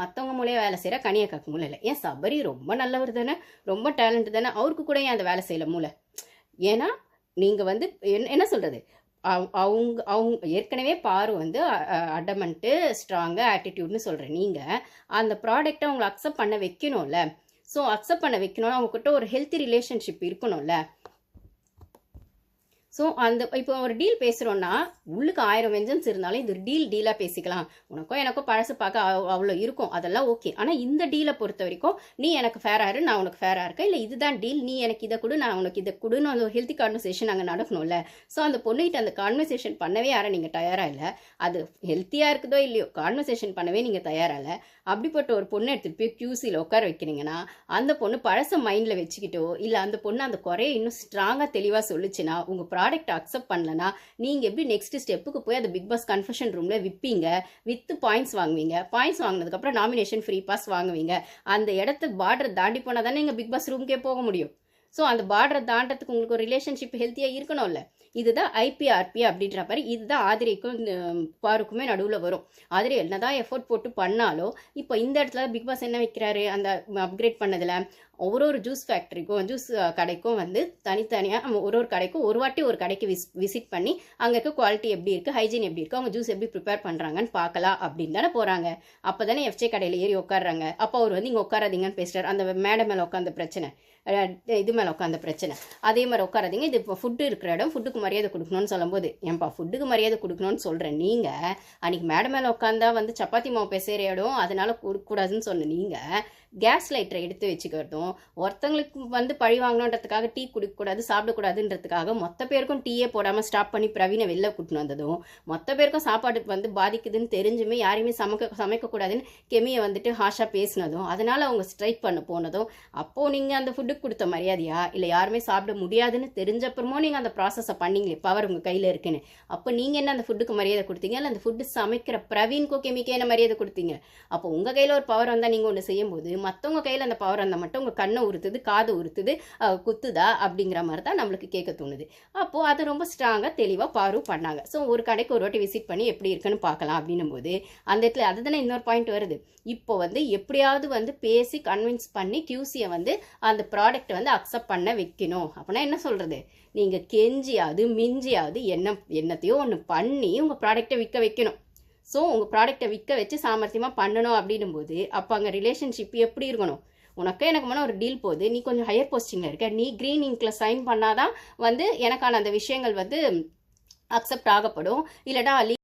மற்றவங்க மூலியம் வேலை செய்கிற கனியக்காக்கு மூளை இல்லை ஏன் சபரி ரொம்ப நல்லவர் தானே? ரொம்ப டேலண்ட் தானே? அவருக்கு கூட ஏன் அந்த வேலை செய்யல மூளை? ஏன்னா நீங்கள் வந்து என்ன என்ன சொல்கிறது அவங்க அவங்க ஏற்கனவே பாரு வந்து அடமெண்ட்டு ஸ்ட்ராங்கு ஆட்டிடியூட்னு சொல்கிறேன் நீங்கள் அந்த ப்ராடக்ட்டை அவங்களை அக்செப்ட் பண்ண வைக்கணும்ல. ஸோ அக்செப்ட் பண்ண வைக்கணும்னா அவங்கக்கிட்ட ஒரு ஹெல்த்தி ரிலேஷன்ஷிப் இருக்கணும்ல. ஸோ அந்த இப்போ ஒரு டீல் பேசுகிறோன்னா உள்ளுக்கு ஆயிரம் வெஞ்சன்ஸ் இருந்தாலும் இது டீல் டீலாக பேசிக்கலாம். உனக்கோ எனக்கோ பழசு பார்க்க அவ்வளோ இருக்கும். அதெல்லாம் ஓகே ஆனால் இந்த டீலை பொறுத்த வரைக்கும் நீ எனக்கு ஃபேராக இரு நான் உனக்கு ஃபேராக இருக்கேன். இல்லை இதுதான் டீல் நீ எனக்கு இதை கொடு நான் உனக்கு இதை கொடுன்னு அந்த ஒரு ஹெல்த்தி கான்வர்சேஷன் அங்கே நடக்கணும்ல. ஸோ அந்த பொண்ணுகிட்ட அந்த கான்வர்சேஷன் பண்ணவே யாரும் நீங்கள் தயாராக இல்லை. அது ஹெல்த்தியாக இருக்குதோ இல்லையோ கான்வர்சேஷன் பண்ணவே நீங்கள் தயாராக இல்லை. அப்படிப்பட்ட ஒரு பொண்ணை எடுத்துகிட்டு போய் கியூசியில் உட்கார வைக்கிறீங்கன்னா அந்த பொண்ணு பழச மைண்டில் வச்சுக்கிட்டோ இல்லை அந்த பொண்ணு அந்த குறைய இன்னும் ஸ்ட்ராங்காக தெளிவாக சொல்லுச்சுன்னா உங்கள் ப்ராடக்ட் அக்செப்ட் பண்ணலனா நீங்கள் எப்படி நெக்ஸ்ட் ஸ்டெப்புக்கு போய் அந்த பிக் பாஸ் கன்ஃபெஷன் ரூமில் விற்பீங்க வித்து பாயிண்ட்ஸ் வாங்குவீங்க. பாயிண்ட்ஸ் வாங்கினதுக்கப்புறம் நாமினேஷன் ஃப்ரீ பாஸ் வாங்குவீங்க. அந்த இடத்த பார்டர் தாண்டி போனால் தானே எங்கள் பிக் பாஸ் ரூம்க்கே போக முடியும். ஸோ அந்த பார்டரை தாண்டத்துக்கு உங்களுக்கு ஒரு ரிலேஷன்ஷிப் ஹெல்த்தியாக இருக்கணும்ல. இதுதான் ஐபிஆர்பி அப்படின்ற மாதிரி இதுதான் ஆதிரைக்கும் பாருக்குமே நடுவில் வரும். ஆதிரை என்னதான் எஃபோர்ட் போட்டு பண்ணாலும் இப்போ இந்த இடத்துல பிக் பாஸ் என்ன வைக்கிறாரு? அந்த அப்கிரேட் பண்ணதில் ஒரு ஒரு ஜூஸ் ஃபேக்ட்ரிக்கும் ஜூஸ் கடைக்கும் வந்து தனித்தனியாக ஒரு ஒரு கடைக்கும் ஒரு வாட்டி ஒரு கடைக்கு விஸ் விசிட் பண்ணி அங்கே இருக்க குவாலிட்டி எப்படி இருக்குது ஹைஜீன் எப்படி இருக்குது அவங்க ஜூஸ் எப்படி ப்ரிப்பேர் பண்ணுறாங்கன்னு பார்க்கலாம் அப்படின்னு தானே போகிறாங்க அப்போ தானே எஃப்ஜே கடையில் ஏறி உட்காடுறாங்க அப்போ அவர் வந்து இங்கே உட்காராதீங்கன்னு பேசுகிறார் அந்த மேடம் மேலே உட்காந்த பிரச்சனை. இது மேலே உட்காந்த பிரச்சனை. அதே மாதிரி உட்காராதீங்க. இது இப்போ ஃபுட்டு இருக்கிற இடம் ஃபுட்டுக்கு மரியாதை கொடுக்கணும்னு சொல்லும்போது ஏன்பா ஃபுட்டுக்கு மரியாதை கொடுக்கணும்னு சொல்கிறேன் நீங்கள் அன்றைக்கி மேடம் மேலே உட்காந்தா வந்து சப்பாத்தி மாவு பேசுகிற இடம் அதனால கொடுக்கக்கூடாதுன்னு சொன்ன நீங்கள் கேஸ் லைட்டரை எடுத்து வச்சுக்கிறதும் ஒருத்தங்களுக்கு வந்து பழி வாங்கணுன்றதுக்காக டீ குடிக்கக்கூடாது சாப்பிடக்கூடாதுன்றதுக்காக மொத்த பேருக்கும் டீயே போடாமல் ஸ்டாப் பண்ணி பிரவீனை வெளில கூட்டின்னு வந்ததும் மொத்த பேருக்கும் சாப்பாடு வந்து பாதிக்குதுன்னு தெரிஞ்சுமே யாரையுமே சமைக்க சமைக்கக்கூடாதுன்னு கெமியை வந்துட்டு ஹாஷாக பேசினதும் அதனால் அவங்க ஸ்ட்ரைக் பண்ண போனதும் அப்போது நீங்கள் அந்த ஃபுட்டுக்கு கொடுத்த மரியாதையை இல்லை யாருமே சாப்பிட முடியாதுன்னு தெரிஞ்சப்புறமும் நீங்கள் அந்த ப்ராசஸை பண்ணீங்களே பவர் உங்கள் கையில் இருக்குன்னு. அப்போ நீங்கள் என்ன அந்த ஃபுட்டுக்கு மரியாதை கொடுத்தீங்க? இல்லை அந்த ஃபுட்டு சமைக்கிற பிரவீன்கோ கெமிக்கே என்ன மரியாதை கொடுத்தீங்க? அப்போ உங்கள் கையில் ஒரு பவர் வந்தால் நீங்கள் ஒன்று செய்யும்போது மற்றவங்க கையில் அந்த பவர் வந்தால் மட்டும் உங்கள் கண்ணை உறுத்துது காது உறுத்துது குத்துதா? அப்படிங்கிற மாதிரி தான் நம்மளுக்கு கேட்க தோணுது. அப்போது அது ரொம்ப ஸ்ட்ராங்காக தெளிவாக பாரு பண்ணாங்க. ஸோ ஒரு கடைக்கு ஒரு வாட்டி விசிட் பண்ணி எப்படி இருக்குன்னு பார்க்கலாம் அப்படின்னும் போது அந்த இடத்துல அதுதானே இன்னொரு பாயிண்ட் வருது. இப்போ வந்து எப்படியாவது வந்து பேசி கன்வின்ஸ் பண்ணி கியூசியை வந்து அந்த ப்ராடக்ட்டை வந்து அக்செப்ட் பண்ண வைக்கணும். அப்படின்னா என்ன சொல்கிறது நீங்கள் கெஞ்சியாவது மிஞ்சியாவது என்ன என்னத்தையோ ஒன்று பண்ணி உங்கள் ப்ராடக்ட்டை விற்க வைக்கணும். ஸோ உங்கள் ப்ராடக்ட்டை விற்க வச்சு சாமர்த்தியமாக பண்ணணும் அப்படின்னும் போது அப்போ அங்கே ரிலேஷன்ஷிப் எப்படி இருக்கணும்? உனக்கு எனக்கு மன ஒரு டீல் போகுது நீ கொஞ்சம் ஹையர் போஸ்டிங்கில் இருக்க. நீ க்ரீன் இங்கில் சைன் பண்ணாதான் வந்து எனக்கான அந்த விஷயங்கள் வந்து அக்செப்ட் ஆகப்படும். இல்லைடா